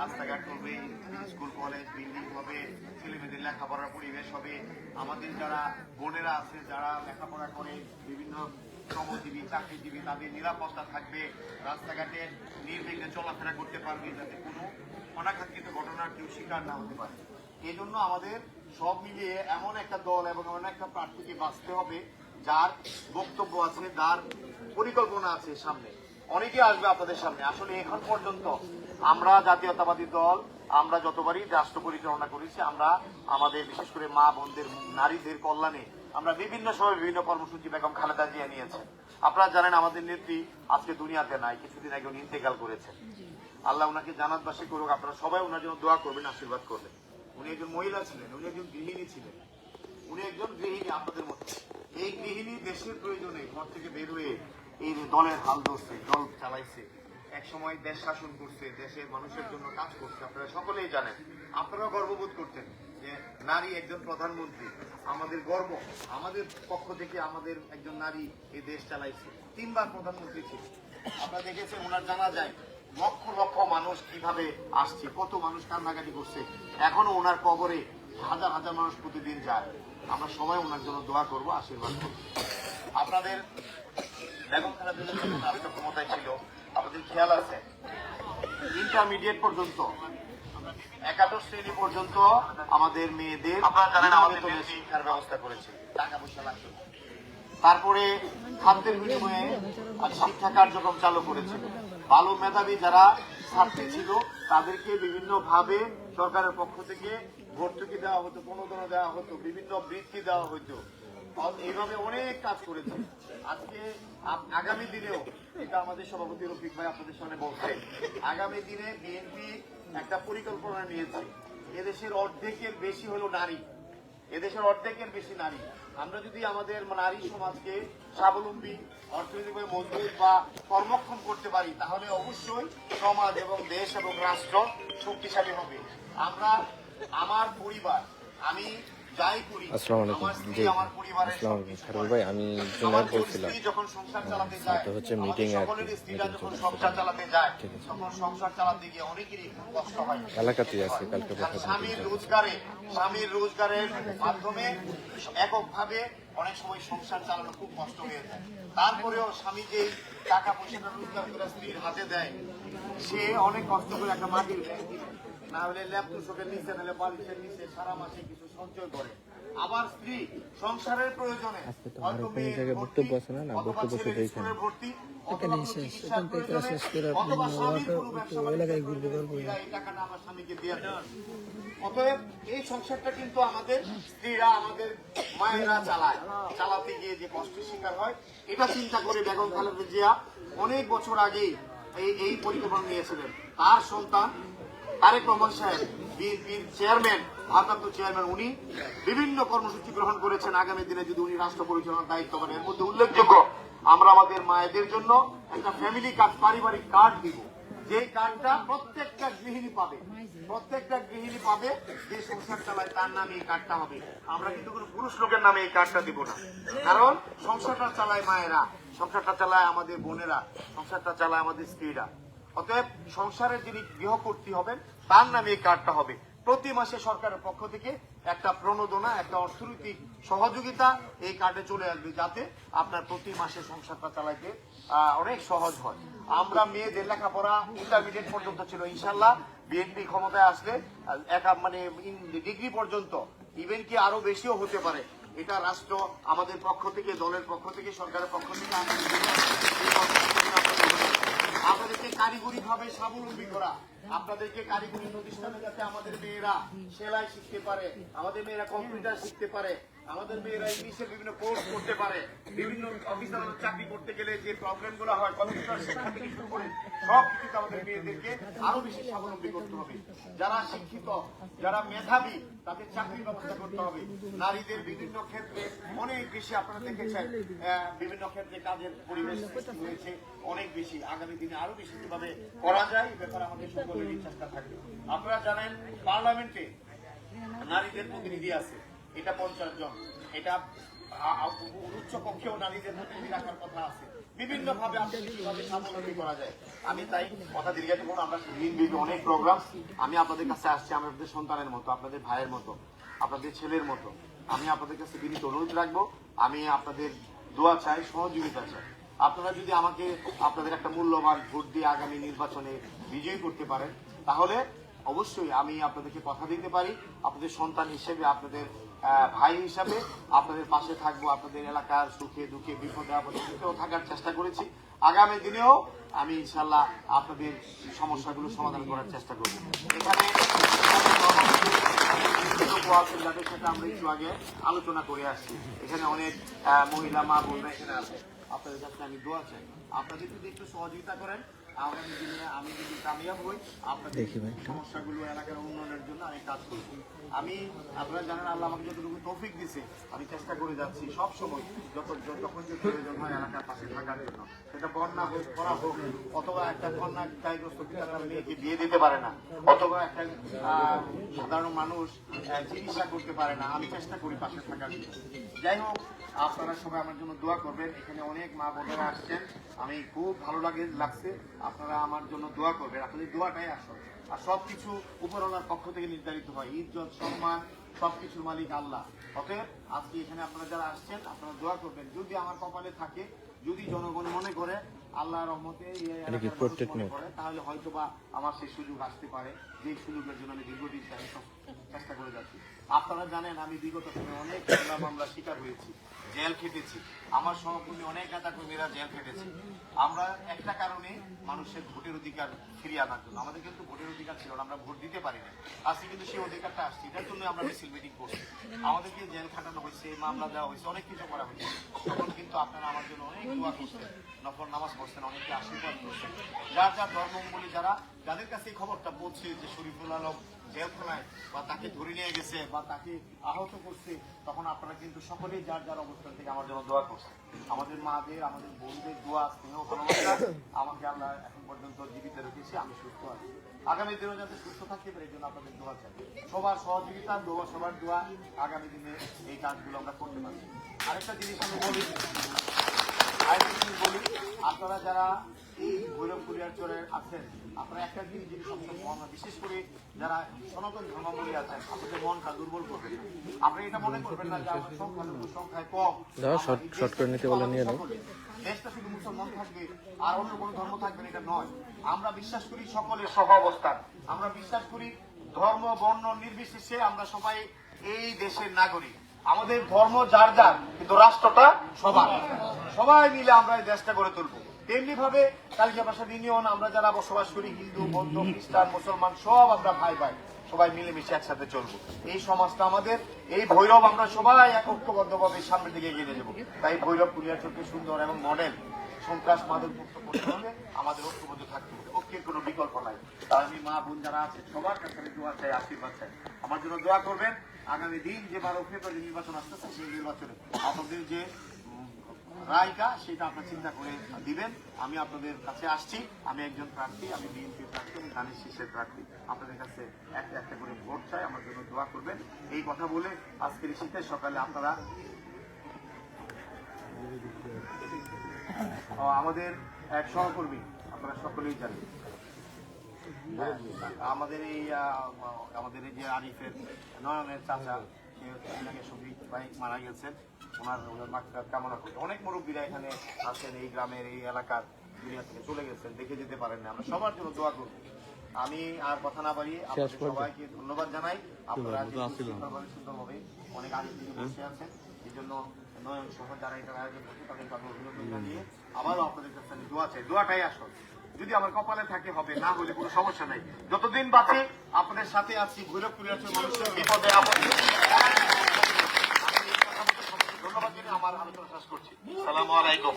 রাস্তাঘাট করবে school, college, building হবে, ছেলেমেয়েদের লেখাপড়ার পরিবেশ হবে। আমাদের যারা বোনেরা আছে, যারা লেখাপড়া করে, বিভিন্ন শ্রমজীবী, চাকরিজীবী, তাদের নিরাপত্তা থাকবে। রাস্তাঘাটে নির্বিঘ্নে চলাফেরা করতে পারবে যাতে কোনো অনাকাঙ্ক্ষিত ঘটনার কেউ শিকার না হতে পারে। এই জন্য আমাদের সব মিলিয়ে এমন একটা দল এবং এমন একটা প্রার্থীকে বাঁচতে হবে, যার বক্তব্য আছে, যার পরিকল্পনা আছে সামনে। অনেকে আসবে আপনাদের সামনে। আসলে এখন পর্যন্ত আমরা জাতীয়তাবাদী দল, আমরা যতবারই রাষ্ট্র পরিচালনা করেছি, আমরা আমাদের বিশেষ করে মা বোনদের, নারীদের কল্যাণে আমরা বিভিন্ন সময় বিভিন্ন কর্মসূচি বেগম খালেদা জিয়া নিয়েছেন। আপনারা জানেন আমাদের নেত্রী আজকে দুনিয়াতে নাই, কিছুদিন আগে উনি ইন্তেকাল করেছেন। আল্লাহ ওনাকে জানাতবাসী করুক, আপনারা সবাই ওনার জন্য দোয়া করবেন, আশীর্বাদ করবেন। উনি একজন মহিলা ছিলেন, উনি একজন গৃহিণী ছিলেন। উনি একজন গৃহিণী আপনাদের মধ্যে। এই গৃহিণী দেশের প্রয়োজনে ঘর থেকে বের হয়ে এই দলের হাল ধরছে দল চালাইছে এক সময় দেশ শাসন করছে, দেশের মানুষের জন্য কাজ করছে, আপনারা সকলেই জানেন। আপনারাও গর্ববোধ করতেন যে নারী একজন প্রধানমন্ত্রী, আমাদের গর্ব, আমাদের পক্ষ থেকে আমাদের একজন নারী এই দেশ চালাইছে। তিনবার প্রধানমন্ত্রী ছিল আপনারা দেখেছেন, ওনার জানা যায়, লক্ষ লক্ষ মানুষ কীভাবে আসছে, কত মানুষ কান্নাকাটি করছে। এখনও ওনার কবরে হাজার হাজার মানুষ প্রতিদিন যায়। আমরা সবাই ওনার জন্য দোয়া করব, আশীর্বাদ করব। আপনাদের বেগম খালেদা ক্ষমতায় ছিল। আপনাদের খেয়াল আছে। ইন্টারমিডিয়েট পর্যন্ত। একাদশ শ্রেণি পর্যন্ত আমাদের মেয়েদের শিক্ষার ব্যবস্থা করেছে। টাকা পয়সা লাগতো তারপরে খাদ্যের বিনিময়ে শিক্ষা কার্যক্রম চালু করেছে। ভালো মেধাবী যারা ছাত্রী ছিল তাদেরকে বিভিন্ন ভাবে সরকারের পক্ষ থেকে ভর্তুকি দেওয়া হতো প্রণোদনা দেওয়া হতো বিভিন্ন বৃত্তি দেওয়া হতো। এইভাবে অনেক কাজ করেছে। আজকে আগামী দিনেও, এটা আমাদের সভাপতি রফিক ভাই আপনাদের সামনে বলছে, আগামী দিনে বিএনপি একটা পরিকল্পনা নিয়েছে। এদেশের অর্ধেকের বেশি হলো নারী। এদেশের অর্ধেকের বেশি নারী। আমরা যদি আমাদের নারী সমাজকে স্বাবলম্বী, অর্থনৈতিকভাবে মজবুত বা কর্মক্ষম করতে পারি, তাহলে অবশ্যই সমাজ এবং দেশ এবং রাষ্ট্র শক্তিশালী হবে। আমরা, আমার পরিবার, আমি আসসালামু আলাইকুম। জি, আসসালামু আলাইকুম। খারুল ভাই, আমি বলছিলাম। এটা হচ্ছে আর ঠিক আছে। আছে, কালকে স্বামীর রোজগারে স্বামীর রোজগারের মাধ্যমে এককভাবে অনেক সময় সংসার চালানো খুব কষ্ট হয়ে যায় তারপরেও স্বামী যে টাকা পয়সাটা রোজগার করে স্ত্রীর হাতে দেয় সে অনেক কষ্ট করে একটা মাটির না হলে ল্যাপটপের নিচে নাহলে বালিশের নিচে সারা মাসে কিছু সঞ্চয় করে আবার স্ত্রী সংসারের প্রয়োজনে হয়তো মেয়ের বক্তব্য আছে না? না, বক্তব্য শুধু এখানে। ভর্তি, অথবা শেষ। এখান থেকে শেষ করে আপনি অথবা স্বামীর ওয়াটার- কোনো ব্যবসা ওই এলাকায় ঘুরতে পারব না। স্ত্রীরা এই টাকাটা আমার স্বামীকে দিয়ে অতএব এই সংসারটা কিন্তু আমাদের স্ত্রীরা আমাদের মায়েরা চালায় চালাতে গিয়ে যে কষ্টের শিকার হয় এটা চিন্তা করে বেগম খালেদা জিয়া অনেক বছর আগে এই এই পরিকল্পনা নিয়েছিলেন তার সন্তান তারেক রহমান সাহেব, বিএনপির চেয়ারম্যান, ভারপ্রাপ্ত চেয়ারম্যান, উনি বিভিন্ন কর্মসূচি গ্রহণ করেছেন। আগামী দিনে যদি উনি রাষ্ট্র পরিচালনার দায়িত্ব পান এর মধ্যে উল্লেখযোগ্য, আমরা আমাদের মায়েদের জন্য একটা ফ্যামিলি কার্ড পারিবারিক কার্ড দিব। যে কার্ডটা প্রত্যেকটা গৃহিণী পাবে, প্রত্যেকটা গৃহিণী পাবে, যে সংসার চালায় তার নামে এই কার্ডটা হবে। আমরা কিন্তু কোনো পুরুষ লোকের নামে এই কার্ডটা দিব না। কারণ সংসারটা চালায় মায়েরা, সংসারটা চালায় আমাদের বোনেরা, সংসারটা চালায় আমাদের স্ত্রীরা। অতএব সংসারের যিনি গৃহকর্তী হবেন, তার নামে এই কার্ডটা হবে। প্রতি মাসে সরকারের পক্ষ থেকে একটা প্রণোদনা, একটা অর্থনৈতিক সহযোগিতা এই কার্ডে চলে আসবে যাতে আপনার প্রতি মাসে সংসারটা চালাইতে অনেক সহজ হয়। আমরা মেয়েদের লেখাপড়া ইন্টারমিডিয়েট পর্যন্ত ছিল ইনশাল্লাহ বিএনপি ক্ষমতায় আসলে একা মানে ডিগ্রি পর্যন্ত ইভেন কি আরও বেশিও হতে পারে। এটা রাষ্ট্র আমাদের পক্ষ থেকে, দলের পক্ষ থেকে, সরকারের পক্ষ থেকে আমাদের জন্য এই কর্মসূচিগুলো আপনাদের জন্য। আপনাদেরকে কারিগরি ভাবে স্বাবলম্বী করা আপনাদেরকে কারিগরি প্রতিষ্ঠানে যাতে আমাদের মেয়েরা সেলাই শিখতে পারে, আমাদের মেয়েরা কম্পিউটার শিখতে পারে, আমাদের মেয়েরা ইংলিশের বিভিন্ন কোর্স করতে পারে, বিভিন্ন অফিসার চাকরি করতে গেলে যে প্রবলেমগুলো হয় কম্পিউটার শিক্ষা থেকে শুরু করে সব কিছুতে আমাদের মেয়েদেরকে আরও বেশি স্বাবলম্বী করতে হবে। যারা শিক্ষিত, যারা মেধাবী, তাদের চাকরির ব্যবস্থা করতে হবে। নারীদের বিভিন্ন ক্ষেত্রে অনেক বেশি আপনারা দেখেছেন বিভিন্ন ক্ষেত্রে কাজের পরিবেশ হয়েছে অনেক বেশি। আগামী দিনে আরও বেশি কীভাবে করা যায় এই ব্যাপারে আমাদের আপনারা জানেন, পার্লামেন্টে নারীদের প্রতিনিধি আছে। এটা পঞ্চাশ জন। এটা উচ্চ কক্ষেও নারীদের প্রতিনিধি রাখার কথা আছে। বিভিন্ন ভাবে স্বাবলম্বী করা যায়, আমি তাই কথা দীর্ঘায়িত আমরা দিন বিবি অনেক প্রোগ্রাম আমি আপনাদের কাছে আসছি সন্তানের মতো, আপনাদের ভাইয়ের মতো, আপনাদের ছেলের মতো। আমি আপনাদের কাছে বিনীত অনুরোধ রাখব। আমি আপনাদের দোয়া চাই, সহযোগিতা চাই। আপনারা যদি আমাকে আপনাদের একটা মূল্যবান ভোট দিয়ে আগামী নির্বাচনে বিজয়ী করতে পারেন, তাহলে অবশ্যই আমি আপনাদেরকে কথা দিতে পারি। আপনাদের সন্তান হিসেবে, আপনাদের ভাই হিসাবে, আপনাদের পাশে থাকব, আপনাদের এলাকার সুখে দুঃখে বিপদে আপদে থাকার চেষ্টা করেছি। আগামী দিনেও আমি ইনশাল্লাহ আপনাদের সমস্যাগুলো সমাধান করার চেষ্টা করব। এখানে যাদের সাথে আমরা একটু আগে আলোচনা করে আসছি। এখানে অনেক মহিলা মা বোনরা এখানে আছে। আপনাদের কাছে আমি দোয়া চাই। আপনাদের যদি একটু সহযোগিতা করেন আগামী দিনে আমি যদি কামিয়াব হই আপনাদের সমস্যাগুলো এলাকার উন্নয়নের জন্য আমি কাজ করব আমি আপনারা জানেন আল্লাহ আমাকে যতটুকু তৌফিক দিছে আমি চেষ্টা করে যাচ্ছি সব সময় যত যখন যে প্রয়োজন হয় এলাকার পাশে থাকার জন্য। সেটা বন্যা হোক খরা হোক অথবা একটা বন্যা দায়গ্রস্ত পিতা মেয়েকে বিয়ে দিতে পারে না অথবা একটা সাধারণ মানুষ চিকিৎসা করতে পারে না আমি চেষ্টা করি পাশে থাকার জন্য। যাই হোক আপনারা সবাই আমার জন্য দোয়া করবেন। এখানে অনেক মা বোনেরা আসছেন। আমি খুব ভালো লাগে লাগছে। আপনারা আমার জন্য দোয়া করবেন। আপনাদের দোয়াটাই আসল। আর সবকিছু উপরওয়ালার পক্ষ থেকে নির্ধারিত হয়। ইজ্জত, সম্মান, সবকিছুর মালিক আল্লাহ। অতএব, আজকে এখানে আপনারা যারা আসছেন, আপনারা দোয়া করবেন। যদি আমার কপালে থাকে, যদি জনগণ মনে করে আল্লাহ রহমতে তাহলে হয়তো বা আমার সেই সুযোগ আসতে পারে যে সুযোগের জন্য আমি দীর্ঘদিন চেষ্টা করে যাচ্ছি। আপনারা জানেন আমি বিগত সময়ে অনেক মামলা শিকার হয়েছি। জেল খেটেছি। আমার সহকর্মী অনেক নেতা কর্মীরা জেল খেটেছি। আমরা একটা কারণে মানুষের ভোটের অধিকার ফিরিয়ে আনার জন্য। আমাদের কিন্তু ভোটের অধিকার ছিল না, আমরা ভোট দিতে পারি না আজকে কিন্তু সেই অধিকারটা আসছে, এটার জন্য আমরা মিছিল মিটিং করছি। আমাদেরকে জেল খাটানো হয়েছে, মামলা দেওয়া হয়েছে, অনেক কিছু করা হয়েছে। তখন কিন্তু আপনারা আমার জন্য অনেক দোয়া করছেন নফর নামাজ পড়ছেন অনেকে আশীর্বাদ করছেন। যার যার ধর্মগুলি যারা, যাদের কাছে এই খবরটা পৌঁছে যে শরীফুল আলম জেলখানায় বা তাকে ধরে নিয়ে গেছে বা তাকে আহত করছে, তখন আপনারা কিন্তু সকলেই যার যার অবস্থান থেকে আমার জন্য দোয়া করছে আমাদের মাদের, আমাদের বোনদের দোয়া, স্নেহ, ভালোবাসা আমাকে আমরা এখন পর্যন্ত জীবিত রেখেছি, আমি সুস্থ আছি। আগামী দিনে যাতে সুস্থ থাকতে পারি এই জন্য আপনাদের দোয়া চাই। সবার সহযোগিতা, দোয়া সবার দোয়া, আগামী দিনে এই কাজগুলো আমরা করতে পারি আরেকটা জিনিস আমি বলি আরেকটা বলি আপনারা যারা এই ভৈরব কুরিয়ার চরে আছেন আপনারা একটা জিনিস জিনিস সবসময় মনে হয়, বিশেষ করে যারা সনাতন ধর্মাবলী আছেন আপনাদের মনটা দুর্বল করবেন আপনি এটা মনে করবেন না যে আমার সংখ্যালঘু সংখ্যায় কম। শর্ট- করে নিতে বলে নিয়ে দেশটা শুধু মুসলমান থাকবে আর অন্য কোনো ধর্ম থাকবে এটা নয়। আমরা বিশ্বাস করি সকলের সহ অবস্থান। আমরা বিশ্বাস করি ধর্ম বর্ণ নির্বিশেষে আমরা সবাই এই দেশের নাগরিক। আমাদের ধর্ম যার যার, কিন্তু রাষ্ট্রটা সবার। সবাই মিলে আমরা এই দেশটা গড়ে তুলবো। তেমনি ভাবে কালিকা ভাষা ইউনিয়ন, আমরা যারা বসবাস করি, হিন্দু, বৌদ্ধ, খ্রিস্টান, মুসলমান, সব আমরা ভাই ভাই, সবাই মিলেমিশে একসাথে চলবো। এই সমাজটা আমাদের, এই ভৈরব আমরা সবাই একত্রবদ্ধভাবে সামনের দিকে এগিয়ে যাব। তাই ভৈরব কুলিয়ার চোখে সুন্দর এবং মডেল সন্ত্রাস, মাদক মুক্ত করতে হলে আমাদের ঐক্যবদ্ধ থাকতে হবে। ঐক্যের কোনো বিকল্প নাই। তাই আমি মা, বোন যারা আছে, সবার কাছে দোয়া চাই, আশীর্বাদ চাই। আমার জন্য দোয়া করবেন। আগামী দিন যে বারো ফেব্রুয়ারি নির্বাচন আসতেছে, সেই নির্বাচনে আপনাদের যে রায়টা, সেটা আপনার চিন্তা করে দিবেন। আমি আপনাদের কাছে আসছি। আমি একজন প্রার্থী, আমি বিএনপি প্রার্থী, আমি ধানের শীর্ষের প্রার্থী। আপনাদের কাছে একটা একটা করে ভোট চাই, আমার জন্য দোয়া করবেন। এই কথা বলে আজকের শীতের সকালে আপনারা আমাদের এক সহকর্মী, আপনারা সকলেই জানেন। আমাদের এই আমাদের এই যে আরিফের নয়নের চাচা সে শফিক ভাই মারা গেছেন। ওনার ওনার মাকফিরাত কামনা করতে অনেক মুরব্বীরা এখানে আছেন এই গ্রামের এই এলাকার দুনিয়া থেকে চলে গেছেন দেখে যেতে পারেন না। আমরা সবার জন্য দোয়া করব আমি আর কথা না বাড়িয়ে আপনাদের সবাইকে ধন্যবাদ জানাই। আপনারা যে সুন্দরভাবে সুন্দরভাবে অনেক আগে থেকে বসে আছেন। এই জন্য নয়ন সহ যারা এটার আয়োজন করছে তাদেরকে আমি অভিনন্দন জানিয়ে আবারও আপনাদের কাছে দোয়া চাই। দোয়াটাই আসল। যদি আমার কপালে থাকে, হবে। না হলে কোনো সমস্যা নাই। যতদিন বাঁচে আপনাদের সাথে আছি ভৈরব আছে, মানুষের বিপদে ধন্যবাদ আমার আলোচনা শেষ করছি। সালাম আলাইকুম।